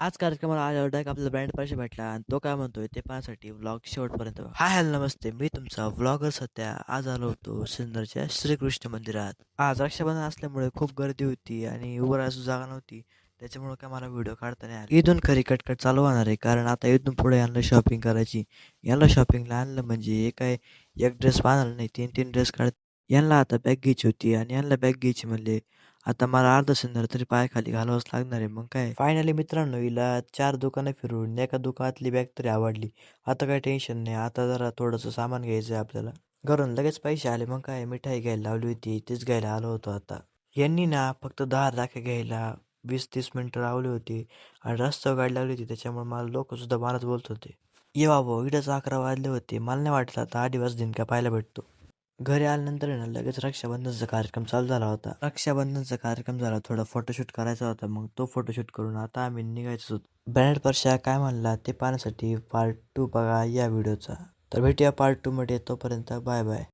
आज कार्यक्रमाला आल्यावर डायरेक्ट आपल्याला ब्रँड पैसे भेटला आणि तो काय म्हणतोय ते पाहण्यासाठी व्लॉग शेवटपर्यंत हाय हॅलो नमस्ते. मी तुमचा व्लॉगर सध्या आज आलो होतो सिन्नरच्या श्रीकृष्ण मंदिरात. आज रक्षाबंधन असल्यामुळे खूप गर्दी होती आणि उभं राहायची जागा नव्हती. त्याच्यामुळे काय मला व्हिडिओ काढता नाही आला. इथून खरी कटकट चालू होणार आहे कारण आता इथून पुढे यांना शॉपिंग करायची. यांना शॉपिंगला आणलं म्हणजे एक काय एक ड्रेस पाहणार नाही. तीन तीन ड्रेस काढ यांना आता बॅग घ्यायची होती आणि यांना बॅग घ्यायची म्हणले आता मला अर्ध सिन्नर तरी पायाखाली घालावंच लागणार आहे. मग काय? फायनली मित्रांनो हिला चार दुकानं फिरून एका दुकानातली बॅग तरी आवडली. आता काही टेन्शन नाही. आता जरा थोडंसं सामान घ्यायचं आहे आपल्याला. घरून लगेच पैसे आले. मग काय? मिठाई घ्यायला लावली होती. तीच घ्यायला आलो होतो आता. यांनी ना फक्त दहा लाख घ्यायला वीस तीस मिनटं लावली होती आणि रस्त्यावर गाडी लावली होती. त्याच्यामुळे मला लोकसुद्धा मारत बोलत होते. ये बाबा इडंच अकरा वाजले होते. मला नाही वाटलं आता आठ दिवस दिन का पाहायला भेटतो. घरी आल्यानंतर ना लगेच रक्षाबंधनचा कार्यक्रम चालू झाला होता. रक्षाबंधनचा कार्यक्रम झाला थोडा फोटोशूट करायचा होता मग तो फोटोशूट करून आता आम्ही निघायचो होतो. ब्रँड परशा काय म्हणला ते पाहण्यासाठी पार्ट टू बघा या व्हिडिओचा तर भेटूया पार्ट टूमध्ये तोपर्यंत बाय बाय